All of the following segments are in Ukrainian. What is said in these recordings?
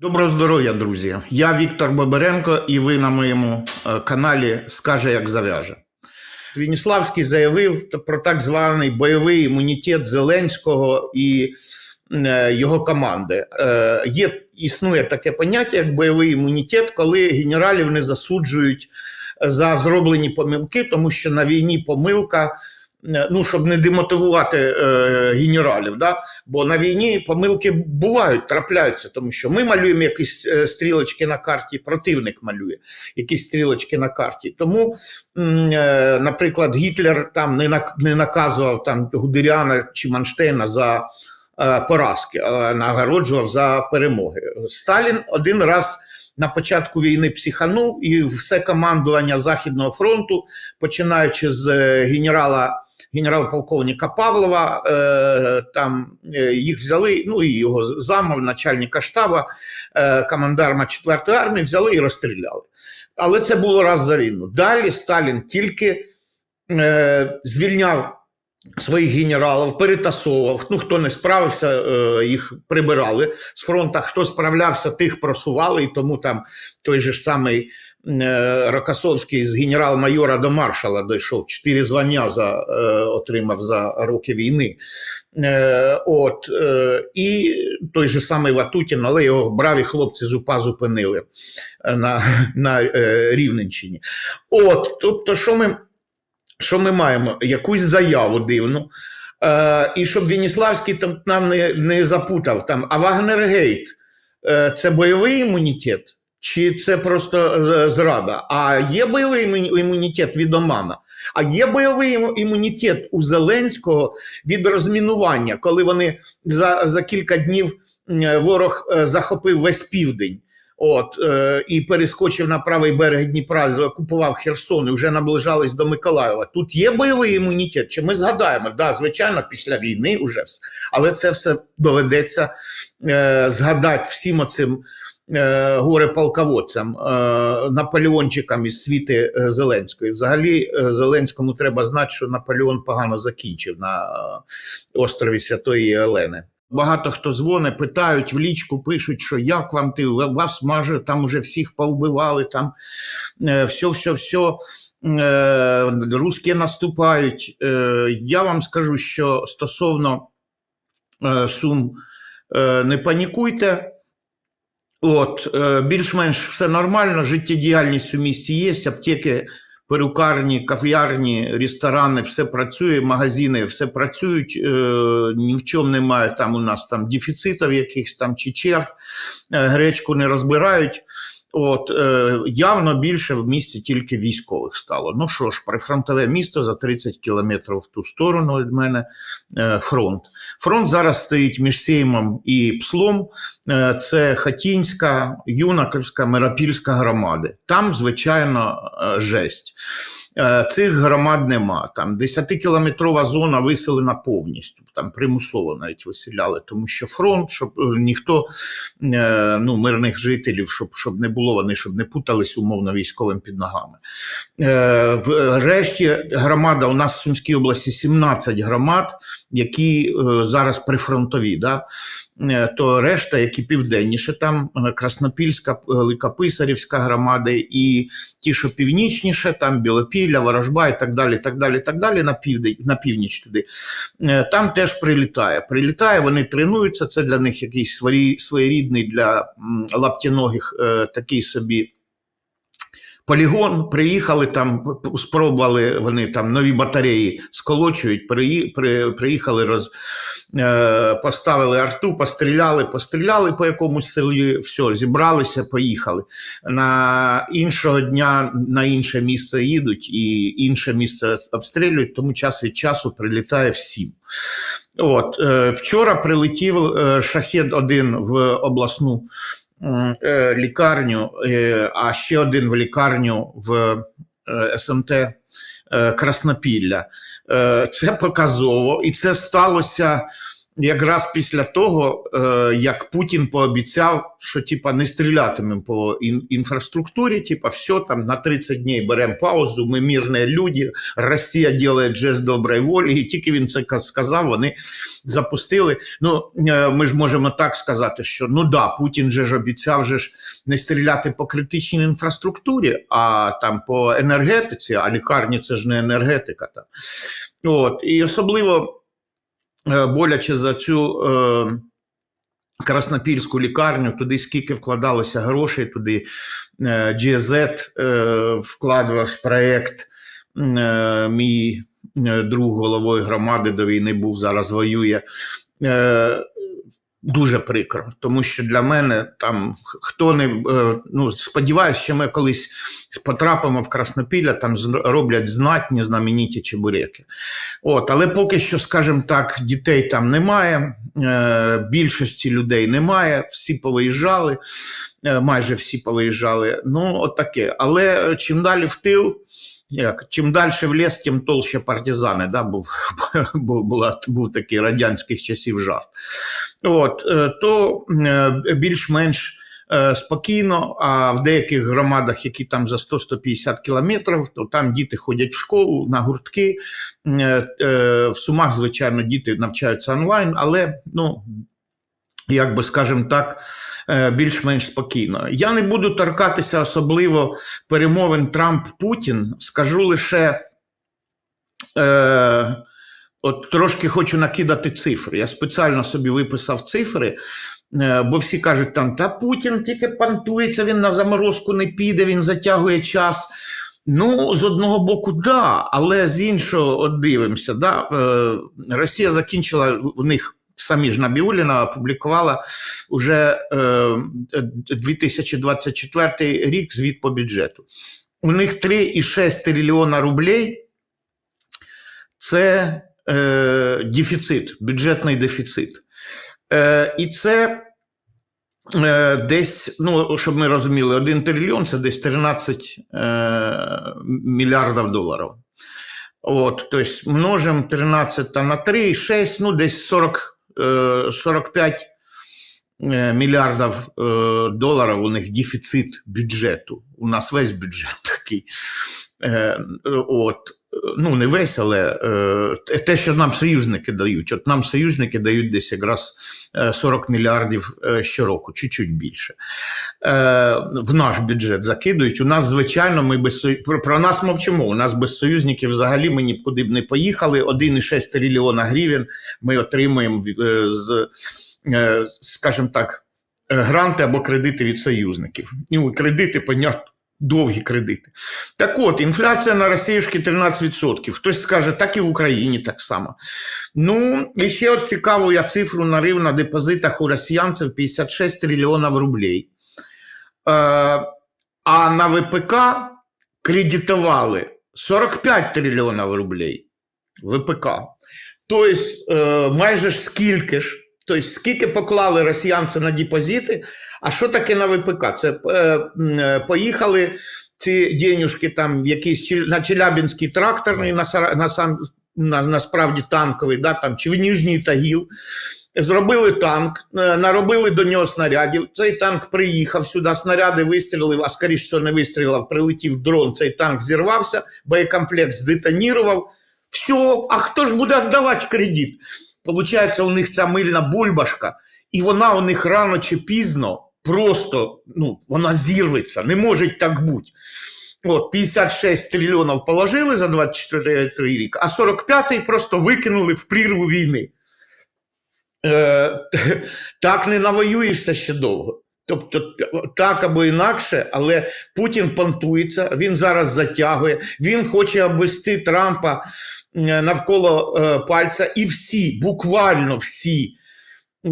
Доброго здоров'я, друзі! Я Віктор Боберенко, і ви на моєму е, каналі Скаже, як зав'яже. Вініславський заявив про так званий бойовий імунітет Зеленського і е, його команди. Е, Є існує таке поняття, як бойовий імунітет, коли генералів не засуджують за зроблені помилки, тому що на війні помилка. Е, Ну, щоб не демотивувати е, генералів, да? бо на війні помилки бувають, трапляються, тому що ми малюємо якісь е, стрілочки на карті, противник малює якісь стрілочки на карті. Тому, е, наприклад, Гітлер там не, не наказував там Гудеріана чи Манштейна за е, поразки, а нагороджував за перемоги. Сталін один раз. На початку війни психанув і все командування Західного фронту, починаючи з генерала генерал-полковника Павлова, е, там е, їх взяли, ну і його замов, начальника штаба, е, командарма 4-ї армії взяли і розстріляли. Але це було раз за війну. Далі Сталін тільки звільняв своїх генералів, перетасовував. Ну, хто не справився, е, їх прибирали з фронту, хто справлявся, тих просували, і тому там той же ж самий е, Рокосовський з генерал-майора до маршала дійшов, чотири звання за, е, отримав за роки війни. От, і той же самий Ватутін, але його браві хлопці з УПА зупинили на, на Рівненщині. От, тобто, що ми, що ми маємо? Якусь заяву дивну. Е, і щоб Веніславський там нам не, не запутав, там, а Вагнергейт е, це бойовий імунітет? Чи це просто зрада? А є бойовий імунітет від Омана? А є бойовий імунітет у Зеленського від розмінування, коли вони за, за кілька днів ворог е, захопив весь південь. От е, і перескочив на правий берег Дніпра, окупував Херсон і вже наближались до Миколаєва. Тут є бойовий імунітет. Чи ми згадаємо? Да, звичайно, після війни вже все. Але це все доведеться е, згадати всім оцим е, горе-полководцям, е, Наполеончикам із світи е, Зеленської. Взагалі, е, Зеленському треба знати, що Наполеон погано закінчив на е, острові Святої Єлени. Багато хто дзвонить, питають в лічку, пишуть, що як вам ти, вас майже там уже всіх повбивали, там е, все, все, все. Е, русські наступають. Е, я вам скажу, що стосовно е, сум, не панікуйте. От, більш-менш все нормально, життєдіяльність у місті є, аптеки, перукарні, кав'ярні, ресторани, все працює, магазини, все працюють, е, ні в чому немає там у нас там дефіцитів якихось там чи черг, е, гречку не розбирають. От е, явно більше в місті тільки військових стало. Ну що ж, прифронтове місто за 30 кілометрів в ту сторону від мене е, фронт. Фронт зараз стоїть між Сеймом і Пслом. Е, Це Хатінська, Юнаковська, Миропільська громади. Там, звичайно, е, жесть. Е, Цих громад нема. Там 10-кілометрова зона виселена повністю, там примусово навіть виселяли, тому що фронт, щоб е, ніхто е, ну, мирних жителів, щоб, щоб не було, вони щоб не путались умовно військовим під ногами. Е, В решті громада у нас в Сумській області 17 громад, які зараз прифронтові. Да? Е, То решта, які південніше, там е, Краснопільська, Великописарівська громада, і ті, що північніше, там Білопілля, Ворожба і так далі, так далі, так далі, на південь, на північ туди. Е, Там теж прилітає. Прилітає, вони тренуються. Це для них якийсь своєрідний для лаптіногих такий собі. Полігон приїхали там, спробували вони там нові батареї сколочують. Приї, при, приїхали, роз, е, поставили арту, постріляли, постріляли по якомусь селі, все, зібралися, поїхали. На іншого дня на інше місце їдуть і інше місце обстрілюють, тому час від часу прилітає всім. От, е, вчора прилетів е, шахет один в обласну лікарню, е, а ще один в лікарню в е, СМТ е, Краснопілля. Е, Це показово, і це сталося якраз після того, е, як Путін пообіцяв, що типа не стрілятимемо по інфраструктурі, типа все там на 30 днів беремо паузу, ми мирні люди, Росія робить жест доброї волі, і тільки він це сказав, вони запустили. Ну, е, ми ж можемо так сказати, що ну да, Путін же ж обіцяв же ж не стріляти по критичній інфраструктурі, а там по енергетиці, а лікарні це ж не енергетика. Там. От, і особливо боляче за цю е, краснопільську лікарню, туди скільки вкладалося грошей, туди е, GZ е, вкладував проєкт. Е, мій е, друг головою громади до війни був, зараз воює. Е, Дуже прикро, тому що для мене там хто не е, ну сподіваюся, що ми колись потрапимо в Краснопілля, там роблять знатні, знамениті чебуреки. От, але поки що, скажімо так, дітей там немає, е, більшості людей немає, всі повиїжджали, е, майже всі повиїжджали. Ну, от. Але чим далі в тил, як, чим далі в ліс, тим толще партизани. Да, був, була, був такий радянських часів жарт. От, е, то е, більш-менш е, спокійно, а в деяких громадах, які там за 100-150 кілометрів, то там діти ходять в школу на гуртки. В Сумах, звичайно, діти навчаються онлайн, але ну. Як би скажемо так, більш-менш спокійно. Я не буду торкатися особливо перемовин Трамп-Путін. Скажу лише, от трошки хочу накидати цифри. Я спеціально собі виписав цифри, е, бо всі кажуть, там, та Путін тільки пантується, він на заморозку не піде, він затягує час. Ну, з одного боку, да, але з іншого, от дивимося, да, е, Росія закінчила в них. Самі ж Набіуліна опублікувала уже е, 2024 рік звіт по бюджету. У них 3,6 трильйона рублей це е, дефіцит, бюджетний дефіцит. Е, і це е, десь, ну, щоб ми розуміли, 1 трильйон це десь 13 е, мільярдів доларів. От, тобто множимо 13 там, на 3, 6, ну десь 40, е, 45 е, мільярдів доларів у них дефіцит бюджету. У нас весь бюджет такий. От, ну, не весь, але е, те, що нам союзники дають. От нам союзники дають десь якраз е, 40 мільярдів е, щороку, чуть-чуть більше. Е, в наш бюджет закидують. У нас, звичайно, ми без про, про нас мовчимо. У нас без союзників взагалі ми нікуди б не поїхали. 1,6 трильйона гривень ми отримуємо е, з, е, скажімо так, е, гранти або кредити від союзників. Ну, кредити, понятно, довгі кредити. Так от, інфляція на Росіюшки 13%. Хтось скаже, так і в Україні так само. Ну, і ще от цікаву я цифру нарив на депозитах у росіянців 56 трильйонів рублей. Е, а на ВПК кредитували 45 трильйонів рублей. ВПК. Тобто, е, майже ж скільки ж. Тобто, скільки поклали росіянці на депозити, а що таке на ВПК? Це е, е, поїхали ці денюжки там в якийсь на Челябінський тракторний, на, на, сам, на, насправді танковий, да, там, чи в Ніжній Тагіл. Зробили танк, е, наробили до нього снарядів. Цей танк приїхав сюди, снаряди вистрілив, а скоріш всього не вистрілив, прилетів дрон, цей танк зірвався, боєкомплект здетонірував. Все, а хто ж буде віддавати кредит? Получається, у них ця мильна бульбашка, і вона у них рано чи пізно просто ну, вона зірветься, не може так бути. От, 56 трильйонів положили за 24 рік, а 45-й просто викинули в прірву війни. Е, так не навоюєшся ще довго. Тобто, так або інакше, але Путін понтується, він зараз затягує, він хоче обвести Трампа е, навколо е, пальця, і всі, буквально всі.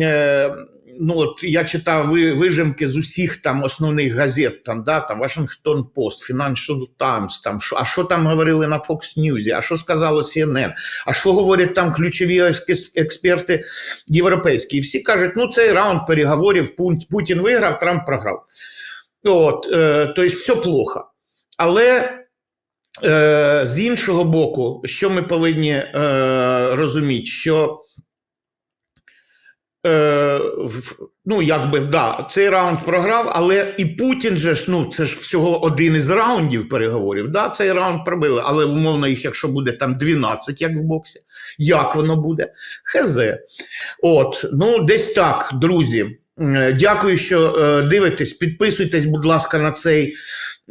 Е, ну, от я читав вижимки з усіх там основних газет, там, да, там Washington Post, Financial Times, там, а що там говорили на Fox News, а що сказало CNN, а що говорять там ключові експерти європейські. І всі кажуть, ну цей раунд переговорів Путін виграв, Трамп програв. От, е, тобто все плохо. Але е, з іншого боку, що ми повинні е, розуміти, що Е, ну, якби, да, цей раунд програв, але і Путін же ж, ну, це ж всього один із раундів переговорів. Да, цей раунд пробили, але умовно їх, якщо буде там 12, як в боксі, як воно буде? Хз. От, ну, десь так, друзі. Е, Дякую, що е, дивитесь. Підписуйтесь, будь ласка, на цей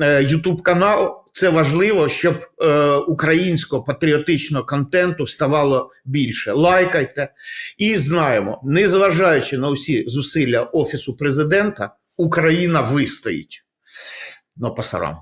YouTube канал. Це важливо, щоб е, українського патріотичного контенту ставало більше. Лайкайте і знаємо, незважаючи на усі зусилля Офісу президента, Україна вистоїть. Ну, пасарам.